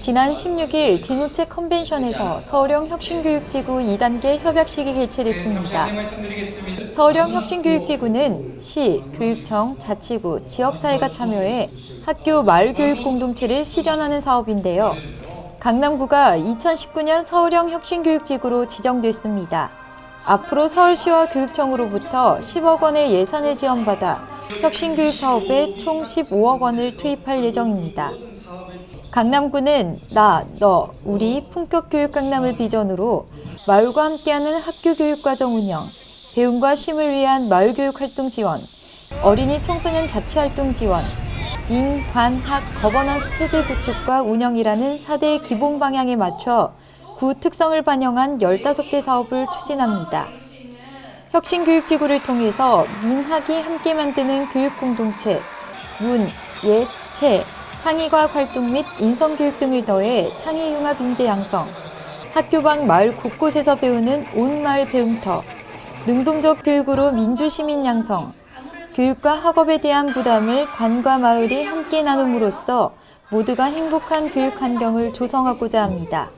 지난 16일 디노체 컨벤션에서 서울형 혁신교육지구 2단계 협약식이 개최됐습니다. 서울형 혁신교육지구는 시, 교육청, 자치구, 지역사회가 참여해 학교 마을교육 공동체를 실현하는 사업인데요. 강남구가 2019년 서울형 혁신교육지구로 지정됐습니다. 앞으로 서울시와 교육청으로부터 10억 원의 예산을 지원받아 혁신교육 사업에 총 15억 원을 투입할 예정입니다. 강남구는 나, 너, 우리 품격 교육 강남을 비전으로 마을과 함께하는 학교 교육 과정 운영, 배움과 쉼을 위한 마을 교육 활동 지원, 어린이 청소년 자치 활동 지원, 민, 관, 학, 거버넌스 체제 구축과 운영이라는 4대 기본 방향에 맞춰 구 특성을 반영한 15개 사업을 추진합니다. 혁신교육지구를 통해서 민학이 함께 만드는 교육공동체, 문, 예, 체, 창의과학 활동 및 인성교육 등을 더해 창의융합 인재 양성, 학교 밖 마을 곳곳에서 배우는 온 마을 배움터, 능동적 교육으로 민주시민 양성, 교육과 학업에 대한 부담을 관과 마을이 함께 나눔으로써 모두가 행복한 교육 환경을 조성하고자 합니다.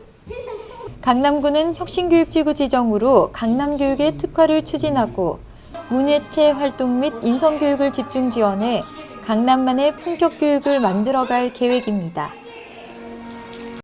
강남구는 혁신교육지구 지정으로 강남교육의 특화를 추진하고 문예체 활동 및 인성교육을 집중 지원해 강남만의 품격 교육을 만들어갈 계획입니다.